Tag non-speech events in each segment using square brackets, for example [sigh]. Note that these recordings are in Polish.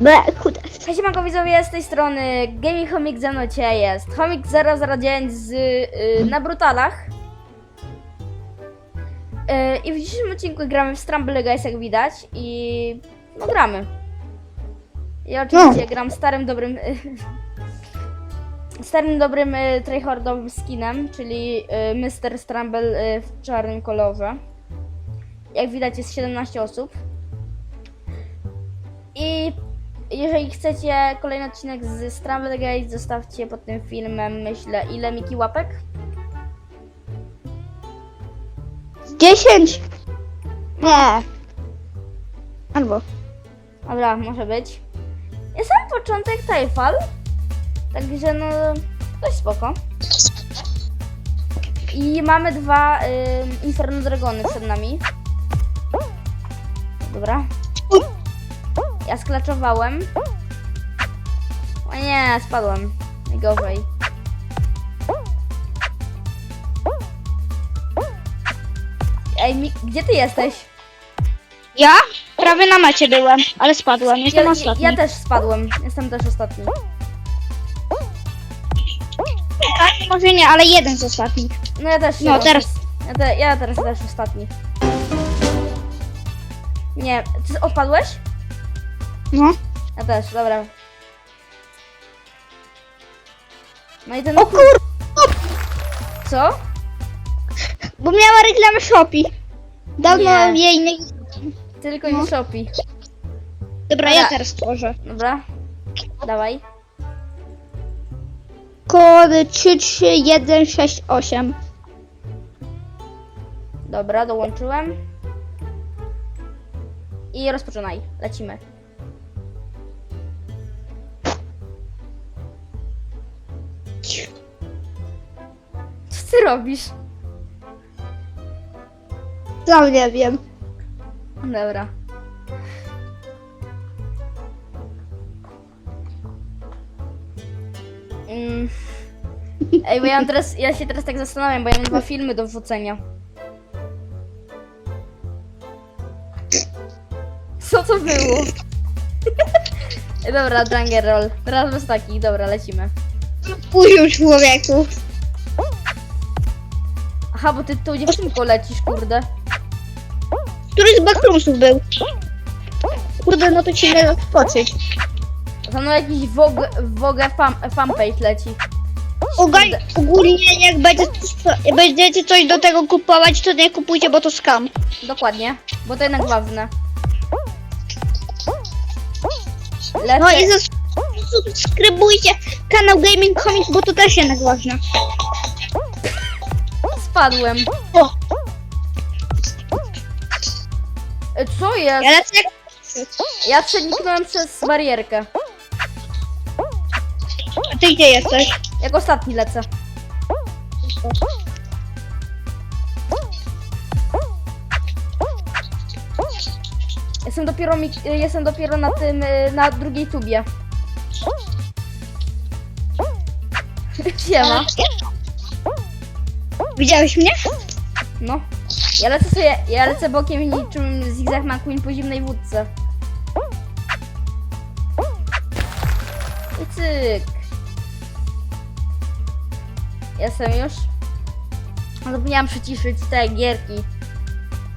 Ble, chude. Cześć manko widzowie, z tej strony Gaming Homik ze mną dzisiaj jest Homik 009 z, y, na Brutalach y, I w dzisiejszym odcinku gramy w Stramble Guys jak widać i no gramy I oczywiście gram starym dobrym y, starym dobrym y, tryhardowym skinem, czyli y, Mr. Stramble y, w czarnym kolorze Jak widać jest 17 osób i jeżeli chcecie kolejny odcinek z Stramble Guys, zostawcie pod tym filmem, myślę, ile Miki łapek? 10. Nie. Albo. Dobra, może być. Jest sam początek Tajfal, także no, dość spoko. I mamy dwa ym, Inferno Dragony przed nami. Dobra. Ja sklaczowałem. O nie, spadłem. Najgorzej. Ej, Mi- gdzie ty jesteś? Ja? Prawie na macie byłem, ale spadłem. Jestem Ja, ostatni. ja też spadłem. Jestem też ostatni. A, może nie, ale jeden z ostatnich. No ja też. No, teraz- Ja, te, ja teraz też ostatni. Nie, ty odpadłeś? No. Ja też, dobra. No i ten. O kur... Co? Bo miała reklamę Shopee. Dawno Nie. jej nie... Tylko No. nie Shopee. Dobra, Dobra. ja teraz tworzę. Dobra. Dawaj. Kody 33168. Dobra, dołączyłem. I rozpoczynaj. Lecimy. Ty robisz? Sam nie wiem. Dobra. Mm. Ej, bo ja mam teraz, ja się teraz tak zastanawiam, bo ja mam dwa filmy do wrzucenia. Co to było? Dobra, Jungle Roll. Teraz bez takich, dobra, lecimy. Później człowieku. Aha, bo ty tą dziewczynką lecisz, kurde. Który z backroomsów był? Kurde, no to ci nie odpocząć. Tam no jakiś Vogue, Vogue fan, fanpage leci. Ogólnie, ogólnie jak będzie, będziecie coś do tego kupować, to nie kupujcie, bo to skam. Dokładnie, bo to jednak ważne. Lecę... No i zas- subskrybujcie kanał Gaming Comics, bo to też jednak ważne. Spadłem. O, E, Co jest? ja lecę jak... Ja przeniknąłem przez barierkę. A ty gdzie jesteś? Jak ostatni lecę. Jestem dopiero, mi- jestem dopiero na tym, e, na drugiej tubie. [laughs] Siema. Widziałeś mnie? No. Ja lecę sobie, ja lecę bokiem niczym Zigzag McQueen po zimnej wódce. I cyk. Jestem już. Zapomniałam przyciszyć te gierki.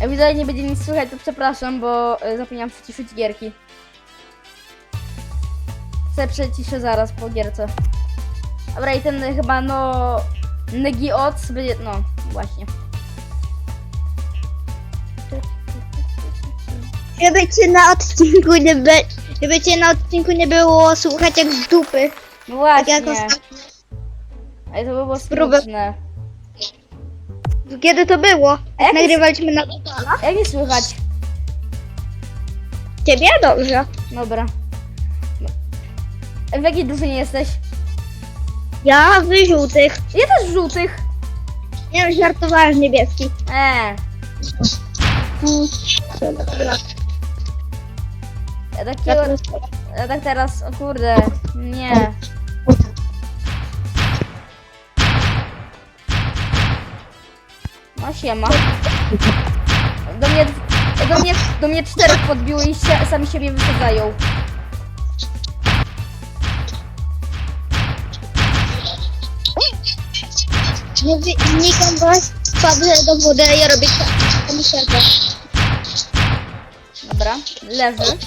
Jak widzowie nie będzie nic słychać, to przepraszam, bo e, zapomniałam przyciszyć gierki. Se przyciszę zaraz po gierce. Dobra, i ten chyba, no... Negi Oc będzie, no, właśnie. Żeby cię na odcinku nie be... Żeby cię na odcinku nie było słuchać jak z dupy. No Tak jak właśnie. ostatnio. Ale to by było Spróbuj. smutne. Kiedy to było? Jak Jak nagrywaliśmy na Jak nie słychać? Ciebie? Dobrze. Dobra. W jakiej drużynie jesteś? Ja wy żółtych. Ja też żółtych. Nie wiem, żartowałem z niebieskich. Eee. Ja takiego... Ja tak teraz... O kurde. Nie. No siema. Do mnie... Do mnie, do mnie czterech podbiło i się, sami siebie wysadzają. Mówi, znikam was, wpadnę do wody, ja robię kamikazę. Dobra, leży.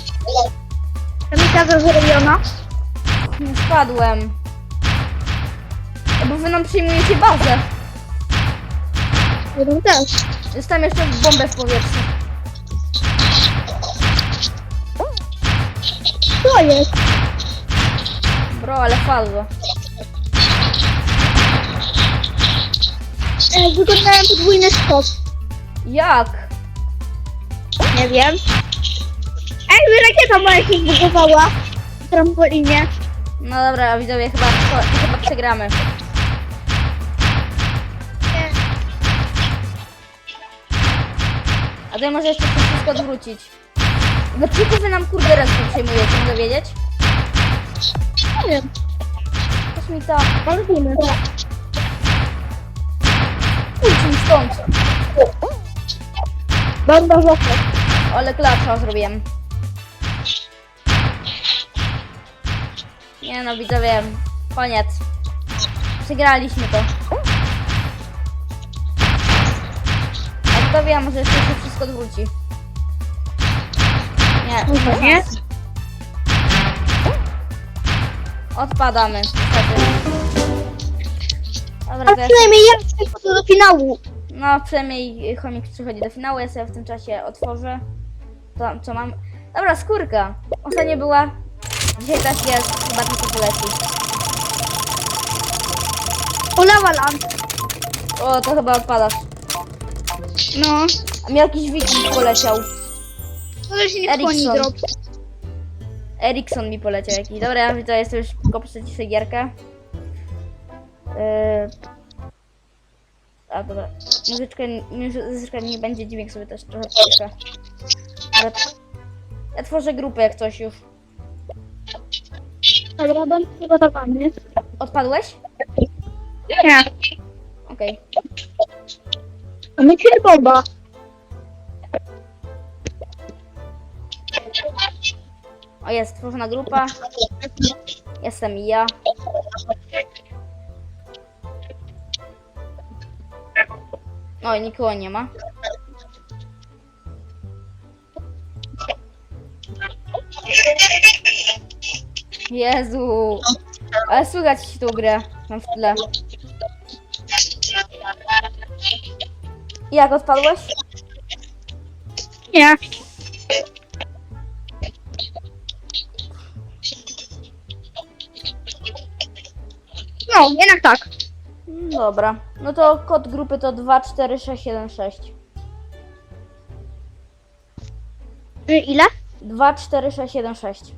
Kamikaza zrobiona. Nie spadłem. Bo wy nam przyjmujecie bazę. Ja też. Dostałem jeszcze bombę w powietrzu. Co jest? Bro, ale falzo. E, wykonałem podwójny skok. Jak? Nie wiem. Ej, rakieta moja się zbugowała. W trampolinie. No dobra, widzowie, chyba, chyba przegramy. Nie. A to może jeszcze chcesz wszystko odwrócić. Dlaczego wy nam kurde resztę przejmujecie, mogę wiedzieć? Nie wiem. Kosmita, Malwiny. Mi stąd. Bandażowka. Ale klacza zrobiłem. Nie no, widzowie, koniec. Przegraliśmy to. A kto wie, może jeszcze się wszystko odwróci. Nie, nie? Odpadamy. niestety. A Dobra, to ja, przynajmniej ja przechodzę do finału. no przynajmniej chomik przychodzi do finału, ja sobie w tym czasie otworzę to, co mam. Dobra, skórka. Ostatnio była, dzisiaj też jest, chyba tylko poleci. Land. O, to chyba odpadasz. No. A mi jakiś wiking poleciał. To się nie Ericsson. wchłoni drop. Erikson mi poleciał jakiś. Dobra, ja widzę, jest już tylko przeciszę gierkę. Yy... A dobra. Muzyczka, muzyczka nie będzie dźwięk sobie też trochę puszczę. Ja tworzę grupę jak coś już. Dobra, będę przygotowany. Odpadłeś? Nie. Okej. A my cię bomba. O jest, tworzona grupa. Jestem i Oj, nikogo nie ma. Jezu. Ale słychać tą grę tam w tle. Jak odpadłeś? Nie. No, jednak tak. Dobra. No to kod grupy to 24676. Y, Ile? 24676.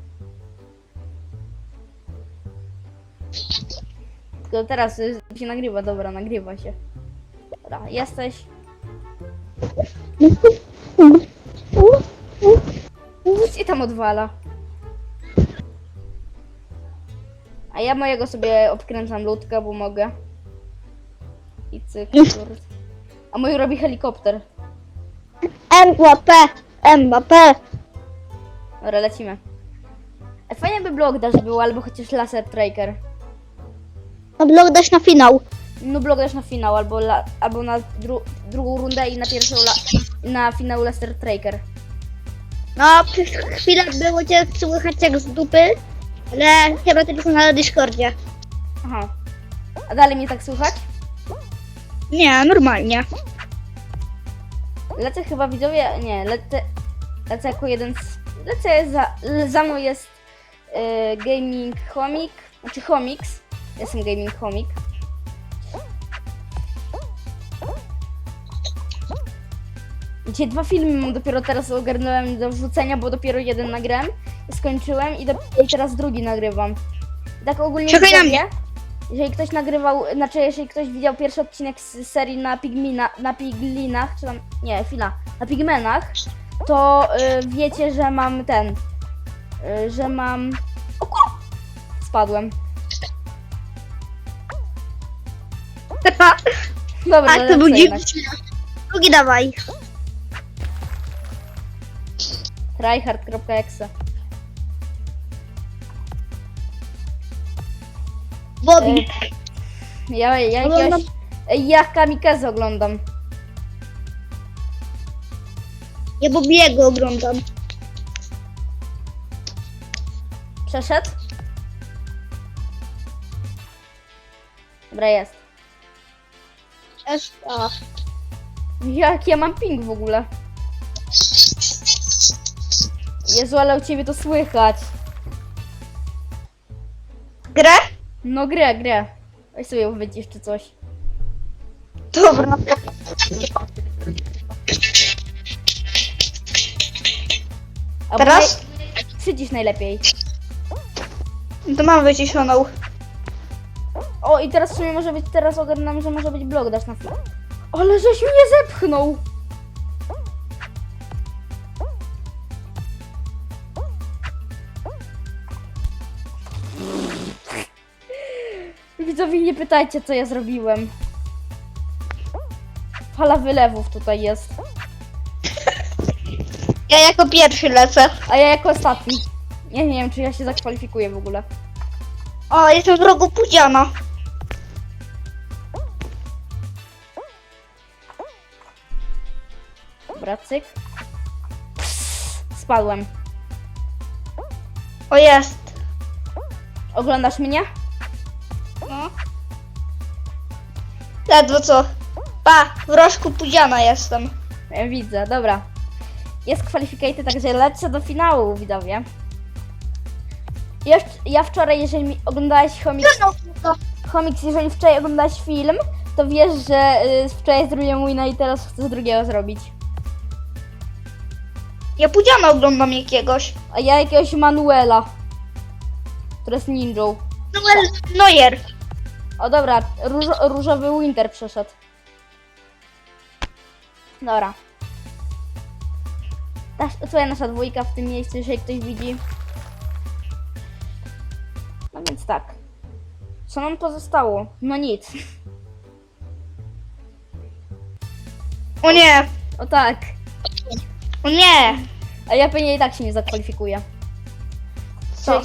Tylko teraz y, się nagrywa, dobra, nagrywa się. Dobra, jesteś. Nic się tam odwala. A ja mojego sobie obkręcam ludkę, bo mogę. I cyk. A mój robi helikopter. Mbappé. Mbappé. Dobra, lecimy. E, Fajnie by blok dash był, albo chociaż laser tracker. No blok dasz na finał. No blok dash na finał, albo, la, albo na dru, drugą rundę i na pierwszą la, na finał laser tracker. No, przez chwilę było cię słychać jak z dupy, ale chyba tylko na Discordzie. Aha. A dalej mnie tak słychać? Nie, normalnie. Lecę chyba widzowie, nie, lecę, lecę jako jeden z, lecę za, za mną jest y, Gaming Chomik, znaczy Chomix, jestem Gaming Chomik. Dzisiaj dwa filmy mam dopiero teraz ogarnąłem do wrzucenia, bo dopiero jeden nagrałem skończyłem i, do, i teraz drugi nagrywam. Tak ogólnie Czekaj na widzowie, jeżeli ktoś nagrywał, znaczy jeżeli ktoś widział pierwszy odcinek z serii na Pigmina, na Piglinach, czy tam, nie, chwila, na Pigmenach, to y, wiecie, że mam ten, y, że mam, o kur... spadłem. [laughs] Dobra, A to był jednak. dziwny. Drugi dawaj. tryhard.exe Bobby. Y, Ja, ja Oglądam- jakiegoś, Ej, ja kamikazę oglądam. Ja Bobiego oglądam. Przeszedł? Dobra, jest. Też tak. Jak ja mam ping w ogóle? Jezu, ale u ciebie to słychać. No grę, grę. Weź sobie wycisz czy coś. Dobra. Albo Teraz? nie- Przycisz najlepiej. To mam wyciszoną. O, i teraz w sumie może być, teraz ogarnam, że może być blok dasz na chwilę. Ale żeś mnie zepchnął! Widzowie, nie pytajcie, co ja zrobiłem. Fala wylewów tutaj jest. [laughs] Ja jako pierwszy lecę. A ja jako ostatni. Ja nie wiem, czy ja się zakwalifikuję w ogóle. O, jestem w rogu Pudziana. Dobra, cyk. Spadłem. O, jest. Oglądasz mnie? Ledwo co. Pa, w rożku Pudziana jestem. Widzę, dobra. Jest kwalifikaty, także lecę do finału, widzowie. Ja, ja wczoraj, jeżeli mi oglądałeś Homiks, Homiks, jeżeli wczoraj oglądałeś film, to wiesz, że y, wczoraj zrobiłem wina i teraz chcę z drugiego zrobić. Ja Pudziana oglądam jakiegoś. A ja jakiegoś Manuela, który jest ninją. Noel Neuer. O dobra, róż, różowy Winter przeszedł. Dobra. Ta, jest nasza dwójka w tym miejscu, jeżeli ktoś widzi. No więc tak. Co nam pozostało? No nic. O nie. O tak. O nie. A ja pewnie i tak się nie zakwalifikuję. Co?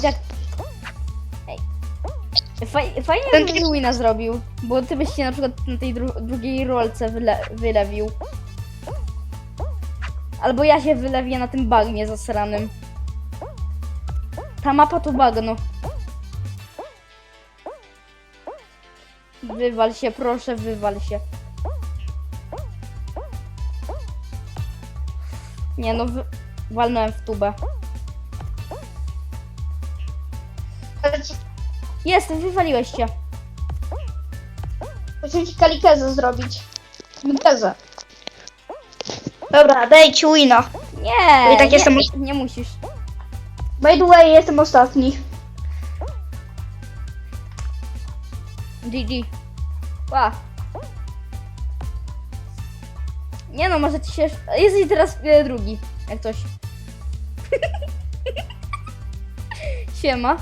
Faj, fajnie Ten- wina zrobił, bo ty byś się na przykład na tej dru drugiej rolce wyle wylewił. Albo ja się wylewię na tym bagnie zasranym. Ta mapa to bagno. Wywal się, proszę, wywal się. Nie no, walnąłem w tubę. Jest, wywaliłeś się. Chcę ci kalikezę zrobić. Kalikezę. Dobra, daj ci wina. Nie, I tak nie, jestem- nie musisz. By the way, jestem ostatni. GG. Ła. Nie no, może ci się... Jesteś teraz e, drugi, jak coś. [laughs] Siema.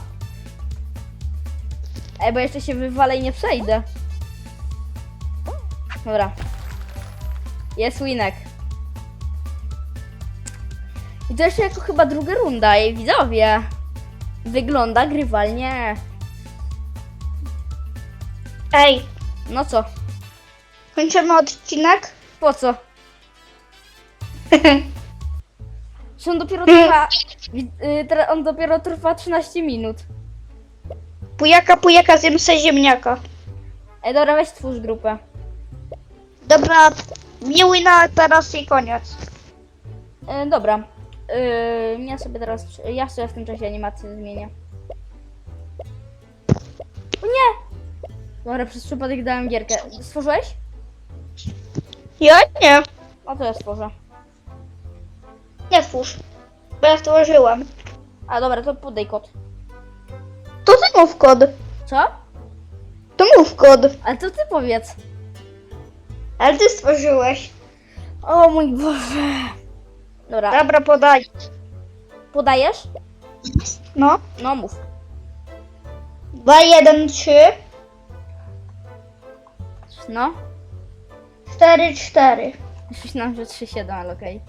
Ej, bo jeszcze się wywalę i nie przejdę. Dobra. Jest winek. I to jeszcze jako chyba druga runda, ej widzowie. Wygląda grywalnie. Ej, No co? kończymy odcinek? Po co? [laughs] Że on dopiero trwa. wi- y, teraz on dopiero trwa 13 minut. Pujaka, pujaka, zjem se ziemniaka. Ej, dobra, weź twórz grupę. Dobra, nie wina, teraz i koniec. E, dobra. E, ja sobie teraz. Ja sobie w tym czasie animację zmienię. O nie! Dobra, przez przypadek dałem gierkę. Stworzyłeś? Ja nie. O to ja stworzę. Nie twórz. Bo ja stworzyłem. A dobra, to podaj kod. To ty mów kod. Co? To mów kod. Ale to ty powiedz. Ale ty stworzyłeś. O mój Boże. Dobra, Dobra, podaj. podajesz? No. No mów. 2, 1, 3, No. 4, 4. Myślałam, że 3-7, ale okej.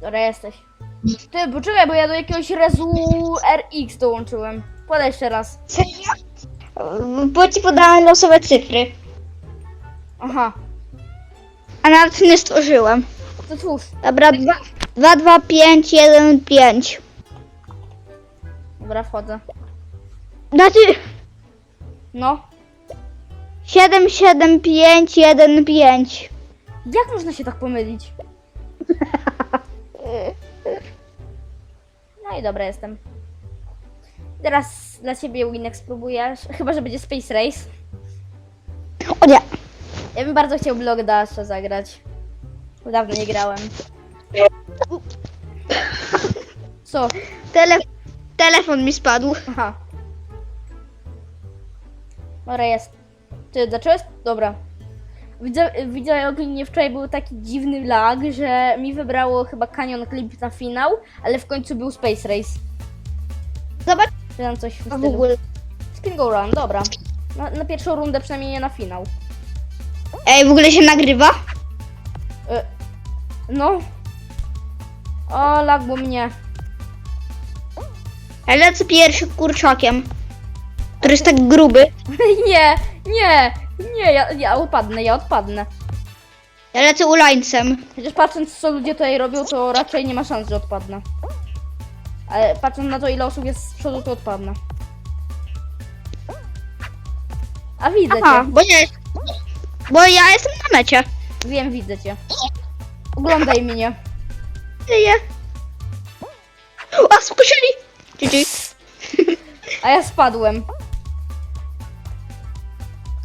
Dobra, jesteś. Ty, poczekaj, bo ja do jakiegoś Rezu RX dołączyłem. Podaj jeszcze raz. Serio? Bo ci podałem losowe cyfry. Aha, A nawet nie stworzyłem. to twórz. Dobra, 2, 2, 5, 1, 5. Dobra, wchodzę. Znaczy No, 7, 7, 5, 1, 5. jak można się tak pomylić? [laughs] No i dobra, jestem. Teraz dla ciebie Winek spróbujesz. Chyba, że będzie Space Race. O nie. Ja bym bardzo chciał Block Dasha zagrać. Dawno nie grałem. Co? Tele, telefon mi spadł. Aha. Dobra, jest. Ty zacząłeś? Dobra. Widzę, widzę ogólnie wczoraj był taki dziwny lag, że mi wybrało chyba Canyon Clip na finał, ale w końcu był Space Race. Zobacz Czy tam coś w a w stylu. ogóle. Spin Go Run, dobra. Na, na pierwszą rundę przynajmniej nie na finał. Ej, w ogóle się nagrywa? Y, no. O, lagło mnie. Ja lecę pierwszy kurczakiem. Który jest tak gruby. [laughs] nie, nie, nie, ja, ja odpadnę, ja odpadnę. Ja lecę ulańcem. Chociaż patrząc co ludzie tutaj robią, to raczej nie ma szans, że odpadnę. Ale patrząc na to ile osób jest z przodu, to odpadnę. A widzę Aha, cię. bo nie. Bo ja jestem na mecie. Wiem, widzę cię. Oglądaj mnie. Tyję. A, spuścili! GG. A ja spadłem.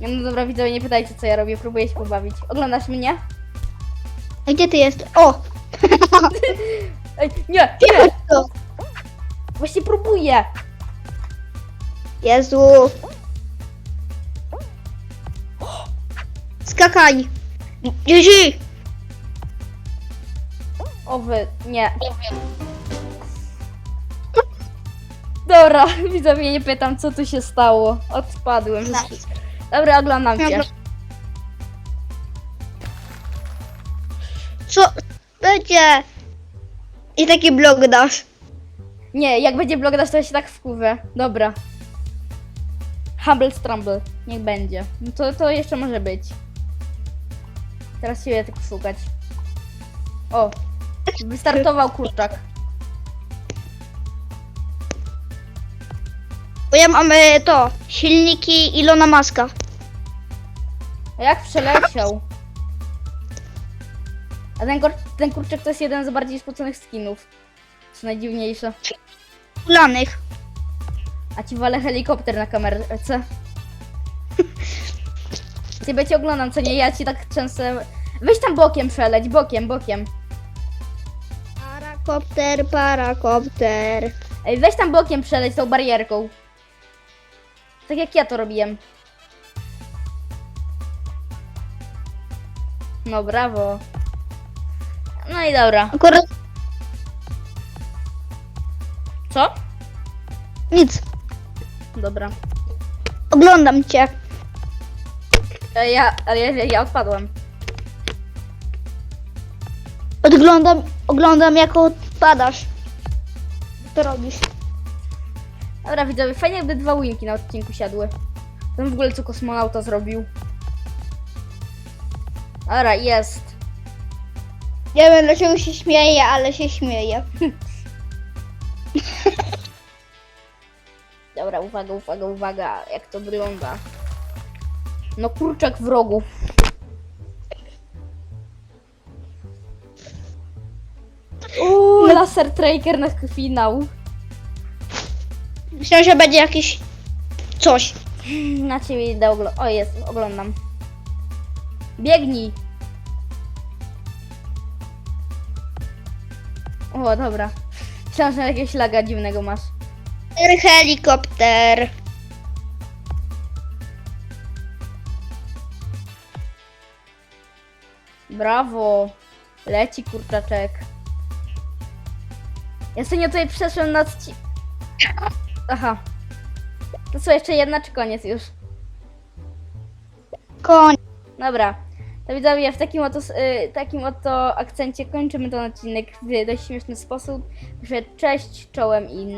No dobra, widzowie, nie pytajcie co ja robię, próbuję się pobawić. Oglądasz mnie? A gdzie ty jesteś? O! [laughs] Ej, nie, nie! Właśnie próbuję. Jezu. Skakaj. GG. O wy, nie. Dobra, [laughs] widzowie, nie pytam co tu się stało. Odpadłem. Dobra, oglądam cię. Co? Będzie. I taki blok dasz. Nie, jak będzie blog dasz, to ja się tak wkurwę. Dobra. Humble Strumble. Niech będzie. No to, to jeszcze może być. Teraz się tylko szukać. O. Wystartował kurczak. Bo ja mam e, to. Silniki Ilona Maska. A jak przeleciał? A ten, kur ten kurczak to jest jeden z bardziej spoconych skinów. Co najdziwniejsze. Ulanych. A ci walę helikopter na kamerce. [laughs] Ciebie cię oglądam, co nie? Ja ci tak często... Weź tam bokiem przeleć, bokiem, bokiem. Parakopter, parakopter. Ej, weź tam bokiem przeleć tą barierką. Tak jak ja to robiłem. No brawo. No i dobra. Akurat Co? nic. Dobra. Oglądam cię. E, Ja, ale ja, ja odpadłem. Odglądam, oglądam jak odpadasz. Co robisz? Dobra, widzowie, fajnie jakby dwa winki na odcinku siadły. Ten w ogóle co kosmonauta zrobił. Dobra, jest. Nie wiem dlaczego się śmieję, ale się śmieję. [laughs] Dobra, uwaga, uwaga, uwaga, jak to wygląda. No kurczak w rogu. Uuu, laser tracker na finał. Myślę, że będzie jakiś coś. Na ciebie idę oglądać. O, jest, oglądam. Biegnij. O, dobra. Myślałam, że jakiegoś laga dziwnego masz. Helikopter. Brawo. Leci kurczaczek. Ja sobie nie tutaj przeszłem na odci... Aha. To co, jeszcze jedna czy koniec już? Koń. Dobra. To widzowie, w takim oto, y, takim oto akcencie kończymy ten odcinek w dość śmieszny sposób. Że cześć, czołem i